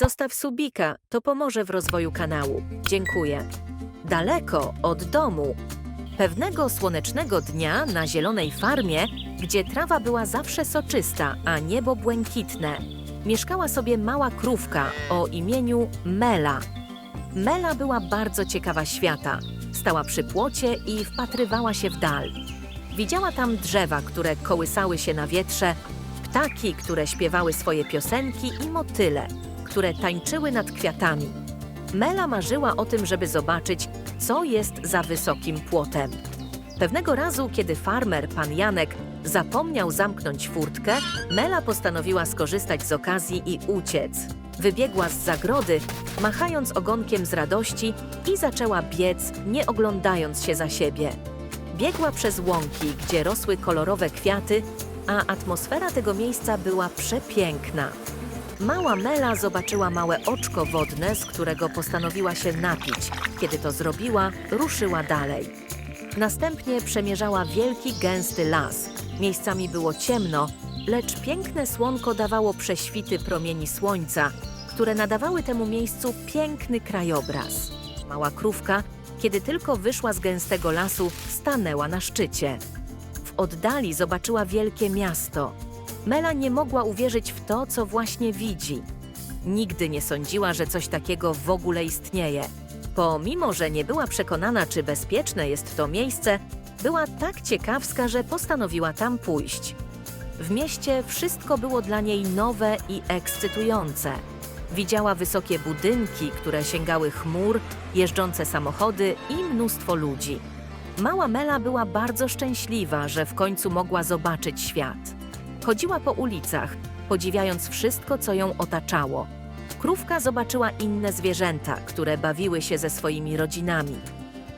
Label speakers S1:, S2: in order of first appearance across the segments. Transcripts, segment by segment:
S1: Zostaw subika, to pomoże w rozwoju kanału. Dziękuję. Daleko od domu. Pewnego słonecznego dnia na zielonej farmie, gdzie trawa była zawsze soczysta, a niebo błękitne, mieszkała sobie mała krówka o imieniu Mela. Mela była bardzo ciekawa świata. Stała przy płocie i wpatrywała się w dal. Widziała tam drzewa, które kołysały się na wietrze, ptaki, które śpiewały swoje piosenki i motyle, które tańczyły nad kwiatami. Mela marzyła o tym, żeby zobaczyć, co jest za wysokim płotem. Pewnego razu, kiedy farmer, pan Janek, zapomniał zamknąć furtkę, Mela postanowiła skorzystać z okazji i uciec. Wybiegła z zagrody, machając ogonkiem z radości i zaczęła biec, nie oglądając się za siebie. Biegła przez łąki, gdzie rosły kolorowe kwiaty, a atmosfera tego miejsca była przepiękna. Mała Mela zobaczyła małe oczko wodne, z którego postanowiła się napić. Kiedy to zrobiła, ruszyła dalej. Następnie przemierzała wielki, gęsty las. Miejscami było ciemno, lecz piękne słonko dawało prześwity promieni słońca, które nadawały temu miejscu piękny krajobraz. Mała krówka, kiedy tylko wyszła z gęstego lasu, stanęła na szczycie. W oddali zobaczyła wielkie miasto. Mela nie mogła uwierzyć w to, co właśnie widzi. Nigdy nie sądziła, że coś takiego w ogóle istnieje. Pomimo, że nie była przekonana, czy bezpieczne jest to miejsce, była tak ciekawska, że postanowiła tam pójść. W mieście wszystko było dla niej nowe i ekscytujące. Widziała wysokie budynki, które sięgały chmur, jeżdżące samochody i mnóstwo ludzi. Mała Mela była bardzo szczęśliwa, że w końcu mogła zobaczyć świat. Chodziła po ulicach, podziwiając wszystko, co ją otaczało. Krówka zobaczyła inne zwierzęta, które bawiły się ze swoimi rodzinami.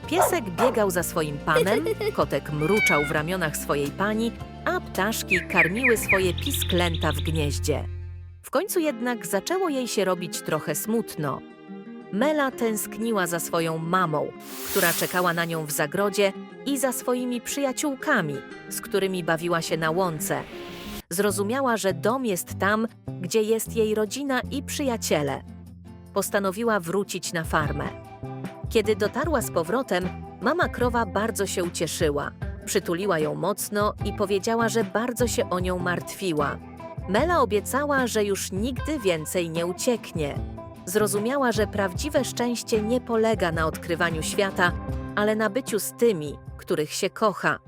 S1: Piesek biegał za swoim panem, kotek mruczał w ramionach swojej pani, a ptaszki karmiły swoje pisklęta w gnieździe. W końcu jednak zaczęło jej się robić trochę smutno. Mela tęskniła za swoją mamą, która czekała na nią w zagrodzie, i za swoimi przyjaciółkami, z którymi bawiła się na łące. Zrozumiała, że dom jest tam, gdzie jest jej rodzina i przyjaciele. Postanowiła wrócić na farmę. Kiedy dotarła z powrotem, mama krowa bardzo się ucieszyła. Przytuliła ją mocno i powiedziała, że bardzo się o nią martwiła. Mela obiecała, że już nigdy więcej nie ucieknie. Zrozumiała, że prawdziwe szczęście nie polega na odkrywaniu świata, ale na byciu z tymi, których się kocha.